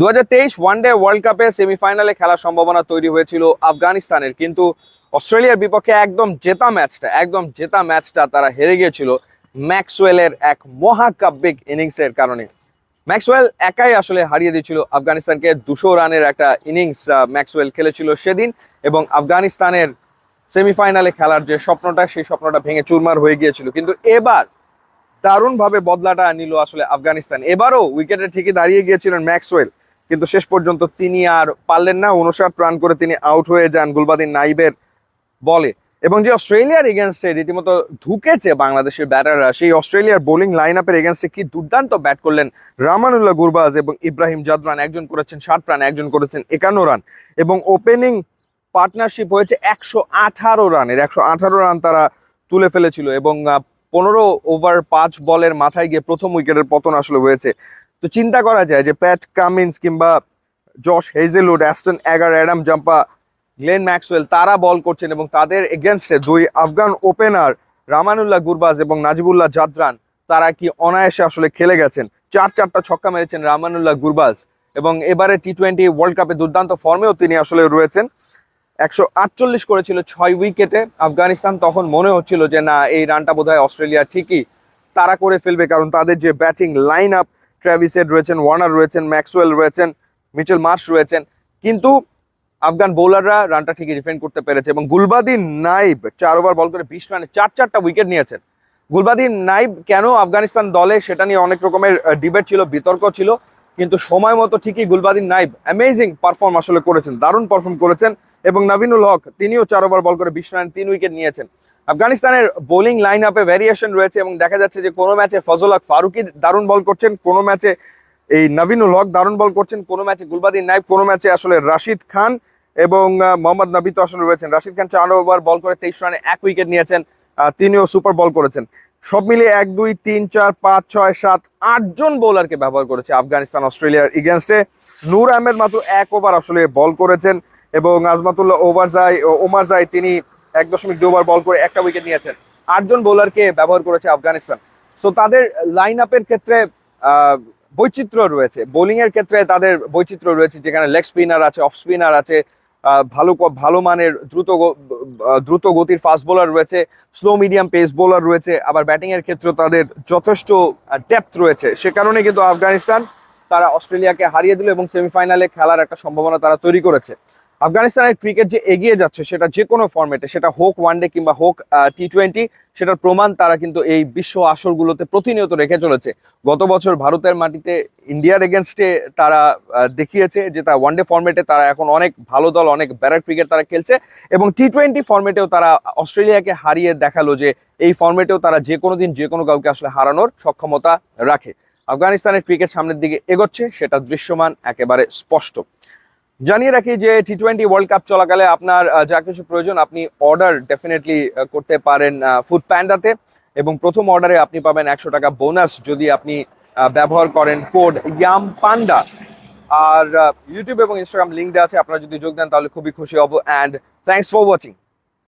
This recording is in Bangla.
দু তেইশ ওয়ানডে ওয়ার্ল্ড কাপে সেমিফাইনালে খেলার সম্ভাবনা তৈরি হয়েছিল আফগানিস্তানের। কিন্তু অস্ট্রেলিয়ার বিপক্ষে একদম জেতা ম্যাচটা, একদম জেতা ম্যাচটা তারা হেরে গিয়েছিল ম্যাক্সওয়েলের এক মহাকাব্যিক ইনিংসের কারণে। ম্যাক্সওয়েল একাই আসলে হারিয়ে দিয়েছিল আফগানিস্তানকে। দুশো রানের একটা ইনিংস ম্যাক্সওয়েল খেলেছিল সেদিন এবং আফগানিস্তানের সেমিফাইনালে খেলার যে স্বপ্নটা, সেই স্বপ্নটা ভেঙে চুরমার হয়ে গিয়েছিল। কিন্তু এবার দারুণভাবে বদলাটা নিল আসলে আফগানিস্তান। এবারও উইকেটে ঠিকই দাঁড়িয়ে গিয়েছিলেন ম্যাক্সওয়েল। কিন্তু শেষ পর্যন্ত তিনি আর পারলেন না। উনষাট রান করে তিনি আউট হয়ে যান গুলবাদিন নাইবের বলে। এবং যে অস্ট্রেলিয়ার এগেনস্টে রীতিমতো ঢুকেছে বাংলাদেশের ব্যাটাররা, সেই অস্ট্রেলিয়ার বোলিং লাইন আপের এগেনস্টে কি দুর্দান্ত ব্যাট করলেন রামানুল্লাহ গুরবাজ এবং ইব্রাহিম জাদরান। একজন করেছেন ষাট রান, একজন করেছেন একান্ন রান। এবং ওপেনিং পার্টনারশিপ হয়েছে একশো আঠারো রানের। একশো আঠারো রান তারা তুলে ফেলেছিল এবং পনেরো ওভার পাঁচ বলের মাথায় গিয়ে প্রথম উইকেটের পতন আসলে হয়েছে। তো চিন্তা করা যায় যে প্যাট কামিন্স কিংবা Josh Hazlewood, Ashton Agar, Adam Zampa, Glenn Maxwell, তারা বল করছেন এবং তাদের এগেনস্টে দুই আফগান ওপেনার রামানুল্লাহ গুরবাজ এবং নাজিবুল্লাহ জাদরান, তারা কি অনায়াসে আসলে খেলে গেছেন? চার চারটা ছক্কা মেরেছেন রামানুল্লাহ গুরবাজ এবং এবারে টি টোয়েন্টি ওয়ার্ল্ড কাপে দুর্দান্ত ফর্মেও তিনি আসলে রয়েছেন। একশো আটচল্লিশ করেছিল ছয় উইকেটে আফগানিস্তান, তখন মনে হচ্ছিল যে না, এই রানটা বোধহয় অস্ট্রেলিয়া ঠিকই তারা করে ফেলবে কারণ তাদের যে ব্যাটিং লাইন আপ ট্র্যাভিসেড রয়েছেন ওয়ার্নার রয়েছেন ম্যাক্সওয়েল রয়েছেন মিচেল মার্শ রয়েছেন। কিন্তু আফগান বোলাররা রানটা ঠিকই ডিফেন্ড করতে পেরেছে এবং গুলবাদিন নাইব চার ওভার বল করে বিশ রানে চার চারটা উইকেট নিয়েছেন। গুলবাদিন নাইব কেন আফগানিস্তান দলে সেটা নিয়ে অনেক রকমের ডিবেট ছিল, বিতর্ক ছিল, কিন্তু সময় মতো ঠিকই গুলবাদিন নাইব অ্যামেজিং পারফর্ম আসলে করেছেন, দারুণ পারফর্ম করেছেন এবং নভিনুল হক তিনিও চার ওভার বল করে বিশ রান তিন উইকেট নিয়েছেন। আফগানিস্তানের বোলিং লাইন আপে ভ্যারিয়েশন রয়েছে এবং দেখা যাচ্ছে যে কোনো ম্যাচে ফজল হক ফারুকি দারুণ বল করছেন, কোনো ম্যাচে এই নভিনুল হক দারুণ বল করছেন, কোনো ম্যাচে গুলবাদিন নাইব কোনো ম্যাচে আসলে রাশিদ খান এবং মোহাম্মদ নবী তো আসলে রয়েছেন। রাশিদ খান চার ওভার বল করে তেইশ রানে এক উইকেট নিয়েছেন তিনিও সুপার বল করেছেন। সব মিলিয়ে এক, দুই, তিন, চার, পাঁচ, ছয়, সাত আটজন বোলারকে ব্যবহার করেছে আফগানিস্তান অস্ট্রেলিয়ার ইগেনস্টে নূর আহমেদ মাত্র এক ওভার আসলে বল করেছেন এবং আজমাতুল্লাহ ওভার যাই ওমার যাই তিনি এক দশমিক দু ওভার বল করে একটা উইকেট নিয়েছেন। আটজন বোলারকে ব্যবহার করেছে আফগানিস্তান। সো তাদের লাইন আপের ক্ষেত্রে বৈচিত্র্য রয়েছে। বোলিং এর ক্ষেত্রে তাদের বৈচিত্র্য রয়েছে, যেখানে লেগ স্পিনার আছে অফ স্পিনার আছে ভালো ভালো মানের দ্রুত দ্রুত গতির ফাস্ট বোলার রয়েছে স্লো মিডিয়াম পেস বোলার রয়েছে, আবার ব্যাটিং এর ক্ষেত্রে তাদের যথেষ্ট ডেপথ রয়েছে। সে কারণে কিন্তু আফগানিস্তান তারা অস্ট্রেলিয়াকে হারিয়ে দিল এবং সেমিফাইনালে খেলার একটা সম্ভাবনা তারা তৈরি করেছে। আফগানিস্তানের ক্রিকেট যে এগিয়ে যাচ্ছে, সেটা যে কোনো ফর্মেটে সেটা হোক ওয়ানডে কিংবা হোক টি টোয়েন্টি সেটার প্রমাণ তারা কিন্তু এই বিশ্ব আসরগুলোতে প্রতিনিয়ত রেখে চলেছে। গত বছর ভারতের মাটিতে ইন্ডিয়ার এগেনস্টে তারা দেখিয়েছে যে তা ওয়ানডে ফর্মেটে তারা এখন অনেক ভালো দল, অনেক ব্যারার ক্রিকেট তারা খেলছে এবং টি টোয়েন্টি ফর্মেটেও তারা অস্ট্রেলিয়াকে হারিয়ে দেখাল যে এই ফর্মেটেও তারা যে কোনো দিন যে কোনো কাউকে আসলে হারানোর সক্ষমতা রাখে। আফগানিস্তানের ক্রিকেট সামনের দিকে এগোচ্ছে, সেটা দৃশ্যমান, একেবারে স্পষ্ট। জানিয়ে রাখি যে টি টোয়েন্টি ওয়ার্ল্ড কাপ চলাকালে আপনার যা কিছু প্রয়োজন আপনি অর্ডার ডেফিনেটলি করতে পারেন ফুড প্যান্ডাতে এবং প্রথম অর্ডারে আপনি পাবেন একশো টাকা বোনাস যদি আপনি ব্যবহার করেন কোড ইয়াম পান্ডা আর ইউটিউব এবং ইনস্টাগ্রাম লিঙ্ক দেওয়া আছে, আপনারা যদি যোগ দেন তাহলে খুবই খুশি হব। And thanks for watching